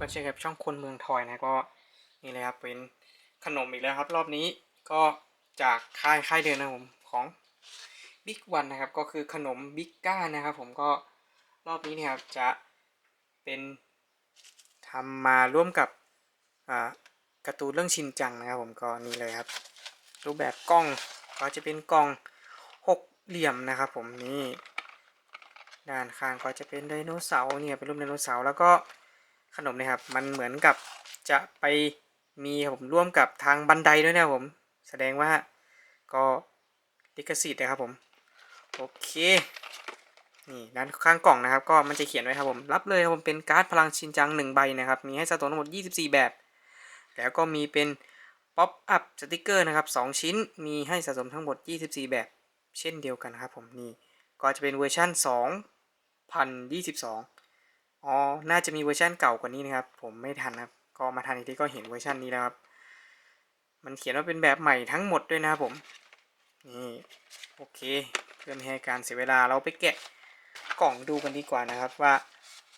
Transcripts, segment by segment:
ก็เช่นกับช่องคนเมืองทอยนะก็นี่เลยครับเป็นขนมอีกแล้วครับ รอบนี้ก็จากค่ายค่ายเดิมนะผมของบิ๊กวันนะครับ ก็คือขนมบิ๊กก้านะครับ ผมก็รอบนี้เนี่ยครับจะเป็นทำมาร่วมกับอ่าการ์ตูนเรื่องชินจังนะครับ ผมก็นี่เลยครับ รูปแบบกล้องก็จะเป็นกล้องหกเหลี่ยมนะครับ ผมนี่ด้านข้างก็จะเป็นไดโนเสาร์เนี่ยเป็นรูปไดโนเสาร์แล้วก็ ขนมนะครับ มันเหมือนกับจะไปมีผมร่วมกับทางบันไดด้วยนะครับผม แสดงว่าก็ลิขสิทธิ์นะครับผม โอเค นี่ด้านข้างกล่องนะครับ ก็มันจะเขียนไว้ครับผม รับเลยครับผมเป็นการ์ดพลังชินจังหนึ่งใบนะครับ มีให้สะสมทั้งหมด 24 แบบ แล้วก็มีเป็นป๊อปอัพสติกเกอร์นะครับ 2 ชิ้น มีให้สะสมทั้งหมด 24 แบบ เช่นเดียวกันครับผม นี่ ก็จะเป็นเวอร์ชัน2022 อ๋อ น่าจะมีเวอร์ชันเก่ากว่านี้นะครับ ผมไม่ทันครับ ก็มาทันอีกทีก็เห็นเวอร์ชันนี้แล้วครับ มันเขียนว่าเป็นแบบใหม่ทั้งหมดด้วยนะครับผม นี่ โอเค เพื่อไม่ให้การเสียเวลาเราไปแกะกล่องดูกันดีกว่านะครับว่า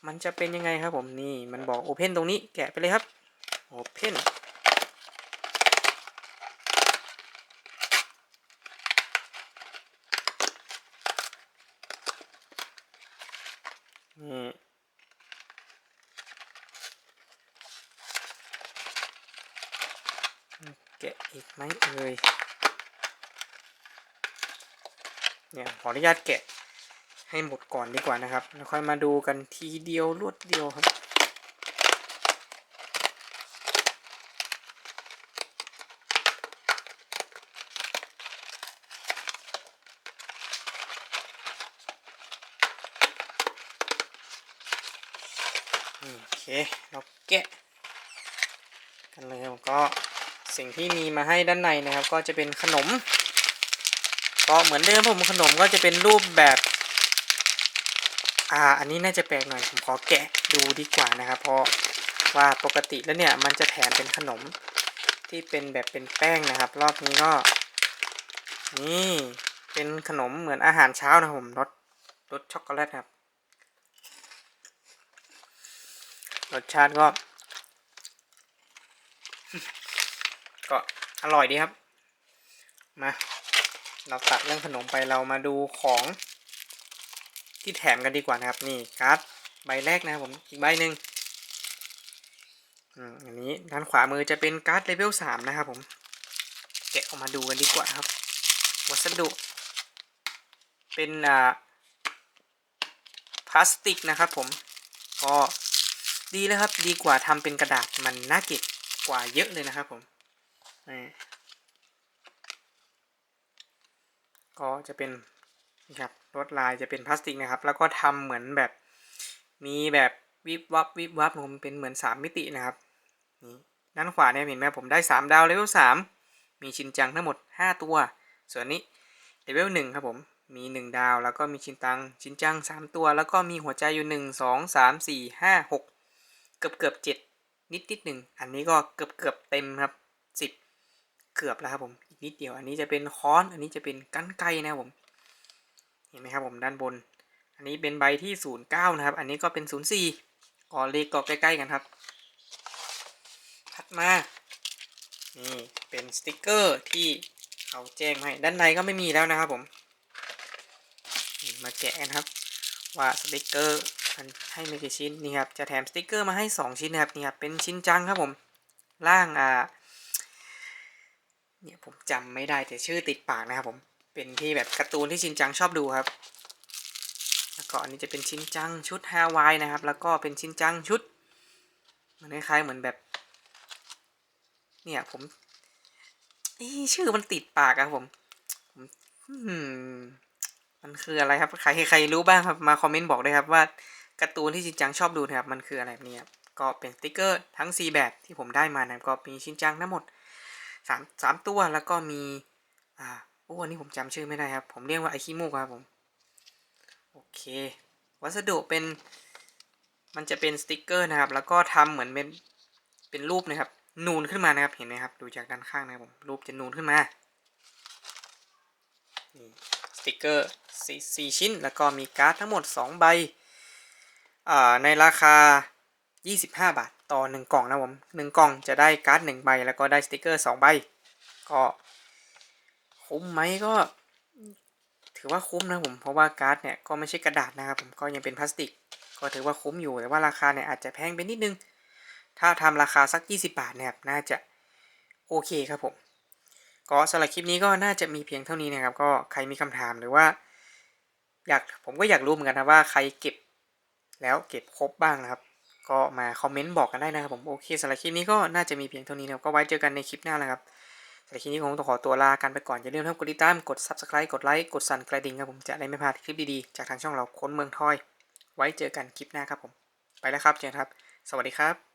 มันจะเป็นยังไงครับผมนี่มันบอก Open ตรงนี้แกะไปเลยครับ Open นี่ แกะอีกไหมเอ่ยเนี่ยขออนุญาตแกะให้หมดก่อนดีกว่านะครับแล้วค่อยมาดูกันทีเดียวรวดเดียวครับ โอเค เราแกะ กันเลยก็ สิ่งที่มีมาให้ด้านในนะครับ ก็จะเป็นขนม ก็เหมือนเดิมผมขนมก็จะเป็นรูปแบบ อ่า อันนี้น่าจะแปลกหน่อยผมขอแกะดูดีกว่านะครับ เพราะว่าปกติแล้วเนี่ยมันจะแถมเป็นขนมที่เป็นแบบเป็นแป้งนะครับ รอบนี้ก็ นี่เป็นขนมเหมือนอาหารเช้านะผมรสรสช็อกโกแลตครับรสชาติก็ ก็อร่อยดีครับ มา เราตัดเรื่องขนมไปเรามาดูของที่แถมกันดีกว่านะครับ นี่การ์ดใบแรกนะครับผมอีกใบหนึ่งอันนี้ด้านขวามือจะเป็นการ์ดเลเวลสามนะครับผม แกะออกมาดูกันดีกว่าครับ วัสดุ เป็นอ่าพลาสติกนะครับผม ก็ดีแล้วครับ ดีกว่าทำเป็นกระดาษมันน่าเก็บกว่าเยอะเลยนะครับผม นี่ก็จะเป็นนี่ครับลวดลายจะเป็นพลาสติกนะครับ แล้วก็ทำเหมือนแบบมีแบบวิบวับวิบวับผมเป็นเหมือนสามมิตินะครับนี่ด้านขวาเนี่ยเห็นไหมผมได้สามดาวเลเวลสามมีชินจังทั้งหมดห้าตัว ส่วนนี้เลเวลหนึ่งครับผมมีหนึ่งดาว แล้วก็มีชินตังชินจังสามตัว แล้วก็มีหัวใจอยู่หนึ่งสองสามสี่ห้าหกเกือบเกือบเจ็ดนิดนิดหนึ่งอันนี้ก็เกือบเกือบเต็มครับสิบ เกือบแล้วครับผม อีกนิดเดียว อันนี้จะเป็นค้อน อันนี้จะเป็นกันไกนะครับผม เห็นไหมครับผมด้านบน อันนี้เป็นใบที่ศูนย์เก้านะครับ อันนี้ก็เป็นศูนย์สี่ก็เลขก็ใกล้ๆกันครับถัดมา นี่เป็นสติกเกอร์ที่เขาแจ้งให้ ด้านในก็ไม่มีแล้วนะครับผมมาแกะกันครับ ว่าสติกเกอร์มันให้ม่กี่ชิ้นนี่ครับจะแถมสติกเกอร์มาให้ 2 ชิ้นนะครับนี่ครับเป็นชิ้นจังครับผมล่างอ่า เนี่ยผมจำไม่ได้แต่ชื่อติดปากนะครับผมเป็นที่แบบการ์ตูนที่ชินจังชอบดูครับ แล้วก็อันนี้จะเป็นชินจังชุดฮาวายนะครับ แล้วก็เป็นชินจังชุดมันคล้ายๆเหมือนแบบ เนี่ยผมชื่อมันติดปากอะครับผมผมมันคืออะไรครับใครใครรู้บ้างครับมาคอมเมนต์บอกด้วยครับว่าการ์ตูนที่ชินจังชอบดูนะครับมันคืออะไรเนี่ยก็เป็นสติกเกอร์ทั้ง 4 แบบที่ผมได้มานะครับก็มีชินจังทั้งหมด 3 3ตัวแล้วก็มี อ่าโอ้อันนี้ผมจำชื่อไม่ได้ครับ ผมเรียกว่าไอคิมูครับผม โอเค วัสดุเป็น มันจะเป็นสติกเกอร์นะครับ แล้วก็ทำเหมือนเป็น เป็นรูปนะครับ นูนขึ้นมานะครับ เห็นไหมครับ ดูจากด้านข้างนะครับผม รูปจะนูนขึ้นมา นี่สติกเกอร์สี่ชิ้น แล้วก็มีการ์ดทั้งหมด 2 ใบในราคา 25 บาท ต่อ 1 กล่องนะผม1กล่องจะได้การ์ด1ใบแล้วก็ได้สติกเกอร์2ใบก็คุ้มไหมก็ ถือว่าคุ้มนะผมเพราะว่าการ์ดเนี่ยก็ไม่ใช่กระดาษนะครับผมก็ยังเป็นพลาสติก ก็ถือว่าคุ้มอยู่แต่ว่าราคาเนี่ยอาจจะแพงไปนิดนึง ถ้าทำราคาสัก 20 บาทเนี่ยน่าจะโอเคครับผมก็สำหรับคลิปนี้ก็น่าจะมีเพียงเท่านี้นะครับ ก็ใครมีคำถามหรือว่า อยากผมก็อยากรู้เหมือนกันนะว่าใครเก็บแล้วเก็บครบบ้างนะครับ ก็มาคอมเมนต์บอกกันได้นะครับผมโอเคสำหรับคลิปนี้ก็น่าจะมีเพียงเท่านี้นะครับก็ไว้เจอกันในคลิปหน้านะครับสำหรับคลิปนี้คงต้องขอตัวลากันไปก่อนอย่าลืมทำกดติดตามกด subscribe กดไลค์กดสั่นกระดิ่งครับผมจะได้ไม่พลาดคลิปดีๆจากทางช่องเราค้นเมืองทอย ไว้เจอกันคลิปหน้าครับผม ไปแล้วครับเจอกันครับ สวัสดีครับ